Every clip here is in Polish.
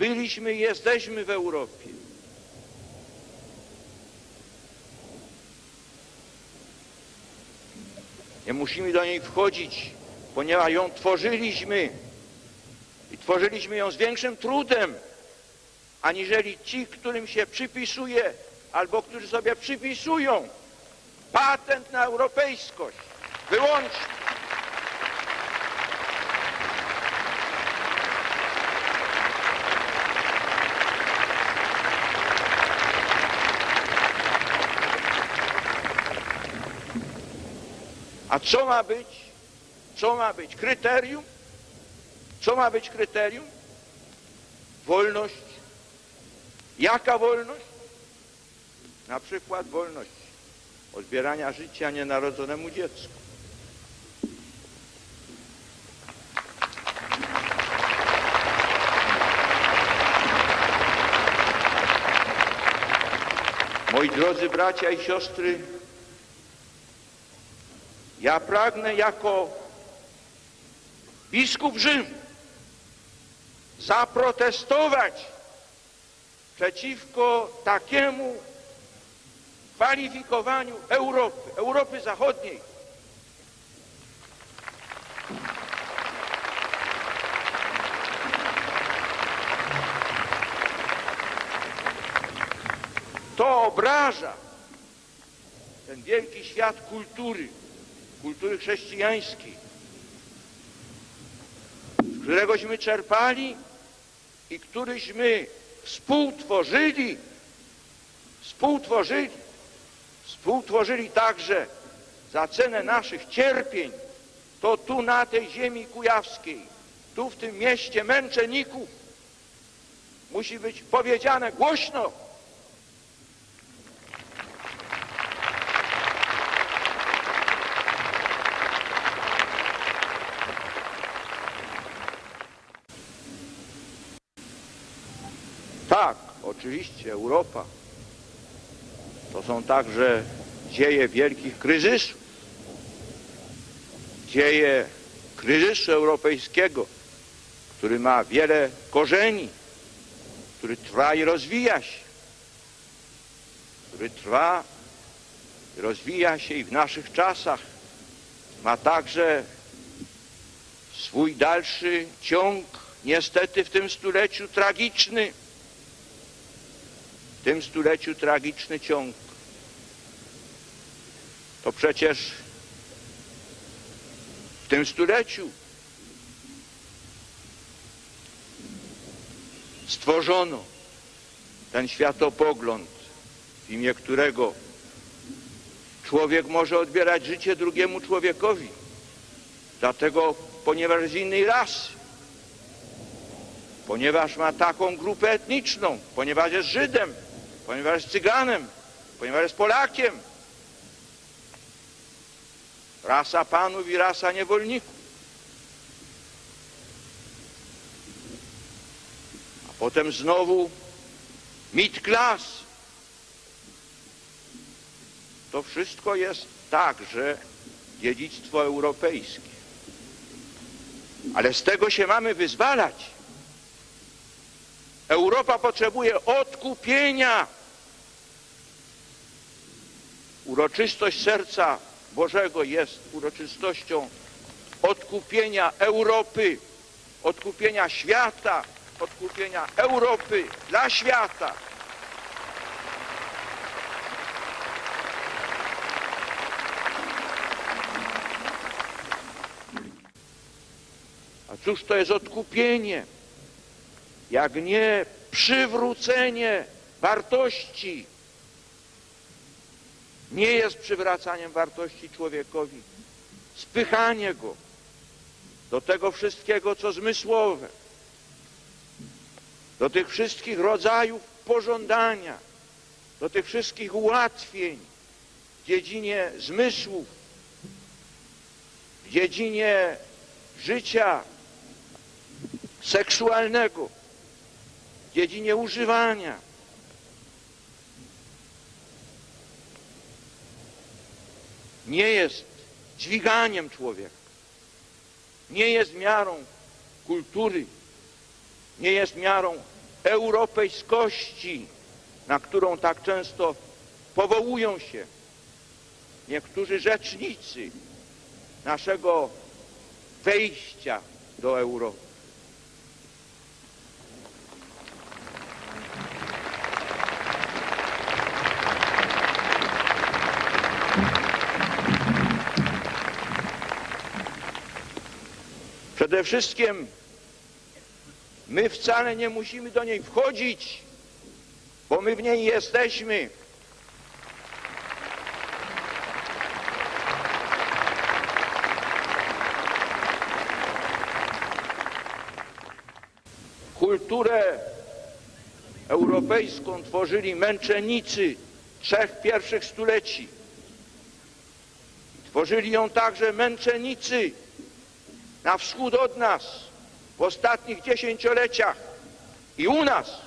byliśmy i jesteśmy w Europie. Nie musimy do niej wchodzić, ponieważ ją tworzyliśmy i tworzyliśmy ją z większym trudem, aniżeli ci, którym się przypisuje albo którzy sobie przypisują patent na europejskość. Wyłącznie. A co ma być? Co ma być kryterium? Co ma być kryterium? Wolność. Jaka wolność? Na przykład wolność odbierania życia nienarodzonemu dziecku. Moi drodzy bracia i siostry, ja pragnę jako biskup Rzymu zaprotestować przeciwko takiemu kwalifikowaniu Europy, Europy Zachodniej. To obraża ten wielki świat kultury, kultury chrześcijańskiej, z któregośmy czerpali i któryśmy współtworzyli, współtworzyli, współtworzyli także za cenę naszych cierpień, to tu na tej ziemi kujawskiej, tu w tym mieście męczenników musi być powiedziane głośno, Tak, oczywiście Europa. To są także dzieje wielkich kryzysów, dzieje kryzysu europejskiego, który ma wiele korzeni, który trwa i rozwija się, który trwa i rozwija się i w naszych czasach. Ma także swój dalszy ciąg, niestety w tym stuleciu tragiczny, w tym stuleciu tragiczny ciąg. To przecież w tym stuleciu stworzono ten światopogląd, w imię którego człowiek może odbierać życie drugiemu człowiekowi. Dlatego, ponieważ z innej rasy, ponieważ ma taką grupę etniczną, ponieważ jest Żydem, ponieważ jest Cyganem, ponieważ jest Polakiem. Rasa panów i rasa niewolników. A potem znowu mit klas. To wszystko jest także dziedzictwo europejskie. Ale z tego się mamy wyzwalać. Europa potrzebuje odkupienia. Uroczystość serca Bożego jest uroczystością odkupienia Europy, odkupienia świata, odkupienia Europy dla świata. A cóż to jest odkupienie? Jak nie przywrócenie wartości nie jest przywracaniem wartości człowiekowi. Spychanie go do tego wszystkiego, co zmysłowe, do tych wszystkich rodzajów pożądania, do tych wszystkich ułatwień w dziedzinie zmysłów, w dziedzinie życia seksualnego, w dziedzinie używania. Nie jest dźwiganiem człowieka, nie jest miarą kultury, nie jest miarą europejskości, na którą tak często powołują się niektórzy rzecznicy naszego wejścia do Europy. Przede wszystkim my wcale nie musimy do niej wchodzić, bo my w niej jesteśmy. Kulturę europejską tworzyli męczennicy trzech pierwszych stuleci. Tworzyli ją także męczennicy na wschód od nas w ostatnich dziesięcioleciach i u nas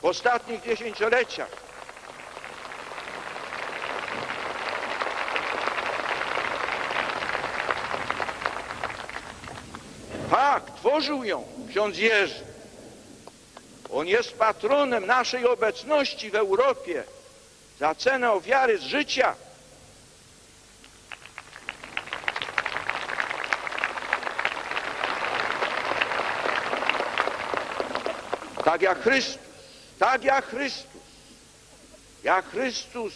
w ostatnich dziesięcioleciach. Tak, tworzył ją ksiądz Jerzy. On jest patronem naszej obecności w Europie za cenę ofiary z życia. Tak jak Chrystus, tak jak Chrystus, jak Chrystus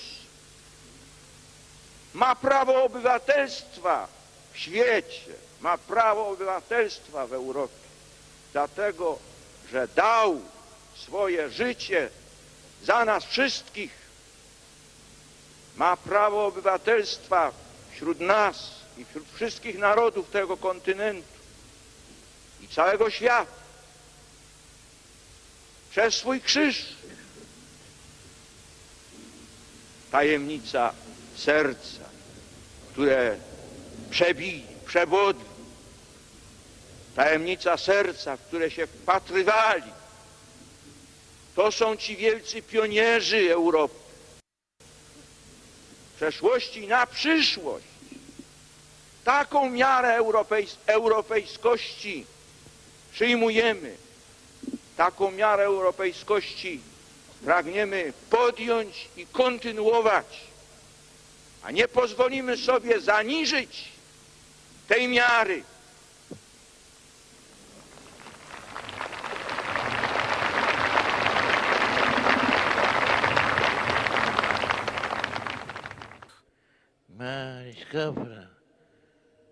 ma prawo obywatelstwa w świecie, ma prawo obywatelstwa w Europie, dlatego, że dał swoje życie za nas wszystkich. Ma prawo obywatelstwa wśród nas i wśród wszystkich narodów tego kontynentu i całego świata przez swój krzyż. Tajemnica serca, które przebili, przewodli. Tajemnica serca, w które się wpatrywali. To są ci wielcy pionierzy Europy. W przeszłości na przyszłość. Taką miarę europejs europejskości przyjmujemy taką miarę europejskości pragniemy podjąć i kontynuować, a nie pozwolimy sobie zaniżyć tej miary.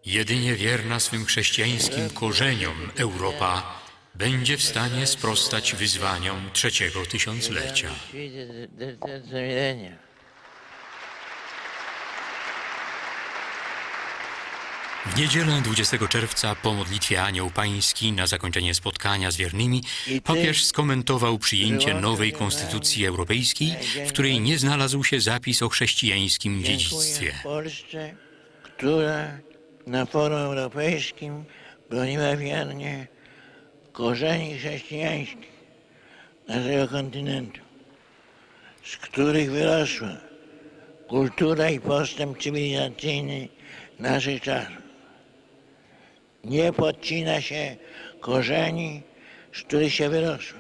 Jedynie wierna swym chrześcijańskim korzeniom Europa będzie w stanie sprostać wyzwaniom trzeciego tysiąclecia. W niedzielę 20 czerwca po modlitwie Anioł Pański na zakończenie spotkania z wiernymi papież skomentował przyjęcie nowej konstytucji europejskiej, w której nie znalazł się zapis o chrześcijańskim dziedzictwie. Polsce, która na forum europejskim broniła wiernie korzeni chrześcijańskich naszego kontynentu, z których wyrosła kultura i postęp cywilizacyjny naszych czasów. Nie podcina się korzeni, z których się wyrosło.